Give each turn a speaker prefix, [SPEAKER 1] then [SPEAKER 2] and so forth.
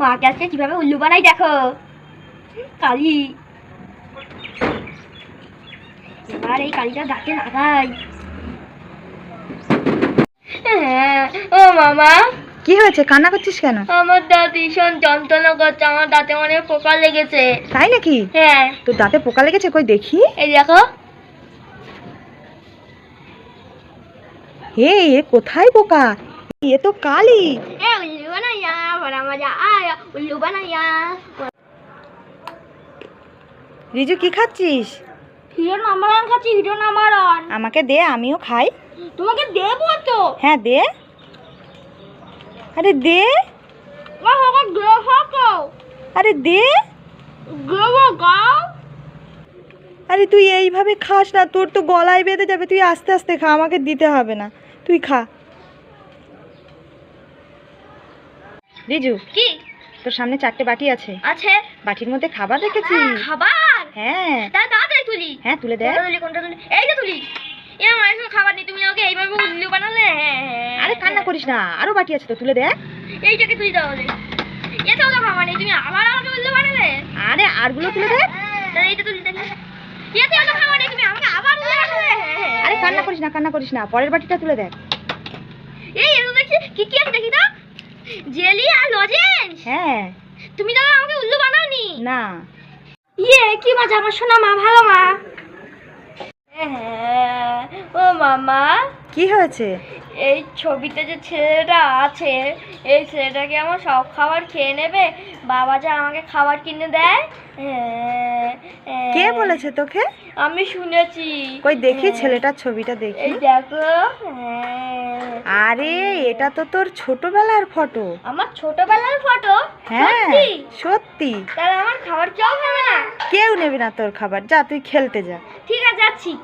[SPEAKER 1] মাকে আজকে কীভাবে উল্লু বানাই দেখো। কালি। এবার এই কালিটা দাঁতে লাগাই। হ্যাঁ, ও মামা।
[SPEAKER 2] কি হয়েছে? কান্না করছিস কেন?
[SPEAKER 1] আমার দাঁত ভীষণ যন্ত্রণা করছে আমার দাঁতে অনেক পোকা লেগেছে।
[SPEAKER 2] তাই নাকি?
[SPEAKER 1] হ্যাঁ।
[SPEAKER 2] তোর দাঁতে পোকা লেগেছে? কই দেখি।
[SPEAKER 1] এই দেখো।
[SPEAKER 2] হে এ কোথায় পোকা? এ তো কালি।
[SPEAKER 1] এ মজা। উল্লু বানাইয়া।
[SPEAKER 2] রিজু কি খাচ্ছিস?
[SPEAKER 1] হিরো নাম্বার ওয়ান খাচ্ছি হিরো নাম্বার ওয়ান
[SPEAKER 2] আমাকে দে আমিও খাই।
[SPEAKER 1] তোমাকে দেবো তো।
[SPEAKER 2] হ্যাঁ দে। আরে দে। আরে দে। আরে তুই এইভাবে খাস না তোর তো গলায় বেঁধে যাবে তুই আস্তে আস্তে খা আমাকে দিতে হবে না। তুই খা। রিজু
[SPEAKER 1] কি?
[SPEAKER 2] তোর সামনে চারটে বাটি আছে।
[SPEAKER 1] আছে?
[SPEAKER 2] বাটির মধ্যে খাবার রেখেছিস
[SPEAKER 1] খাবার?
[SPEAKER 2] হ্যাঁ।
[SPEAKER 1] তা তাড়াতাড়ি তুলি।
[SPEAKER 2] হ্যাঁ তুলে দে।
[SPEAKER 1] তুলি কোনটা তুলি? এই যে তুলি। এ আমার এসব খাবার নেই তুমি আমাকে এইভাবে উল্লু বানালে?
[SPEAKER 2] আরে কান্না করিস না আরও বাটি আছে তো তুলে দে।
[SPEAKER 1] এইটাকে তুই তাহলে। এটাও তো খাবার নেই তুমি আবার আমাকে উল্লু বানালে?
[SPEAKER 2] আরে আরগুলো তুলে দে।
[SPEAKER 1] তাহলে এইটা তুলি দেখে এতেও তো খাবার নেই তুমি আমাকে আবার উল্লু বানালে?
[SPEAKER 2] আরে কান্না করিস না কান্না করিস না পরের বাটিটা তুলে দেখ
[SPEAKER 1] এই এত দেখছি কি কি আছে দেখি তো। জেলি আর লজেন্স?
[SPEAKER 2] হ্যাঁ।
[SPEAKER 1] তুমি তাহলে আমাকে উল্লু বানাওনি?
[SPEAKER 2] না।
[SPEAKER 1] ইয়ে কি মজা আমার শোনা মা ভালো মা। হ্যাঁ, ও মামা।
[SPEAKER 2] কি হয়েছে?
[SPEAKER 1] এই ছবিতে যে ছেলেটা আছে এই ছেলেটাকে আমার সব খাবার খেয়ে নেবে? বাবা যে আমাকে খাবার কিনে দেয়? হ্যাঁ,
[SPEAKER 2] বলেছে তোকে?
[SPEAKER 1] আমি শুনেছি।
[SPEAKER 2] কই দেখি
[SPEAKER 1] হ্যাঁ।
[SPEAKER 2] ছেলেটার ছবিটা দেখি।
[SPEAKER 1] দেখো হ্যাঁ।
[SPEAKER 2] আরে এটা তো তোর ছোটবেলার ফটো।
[SPEAKER 1] আমার ছোটবেলার ফটো?
[SPEAKER 2] হ্যাঁ সত্যি?
[SPEAKER 1] তাহলে আমার খাবার কেউ খাবে না।
[SPEAKER 2] কেউ নেবে না তোর খাবার। যা তুই খেলতে যা।
[SPEAKER 1] ঠিক আছে যাচ্ছি।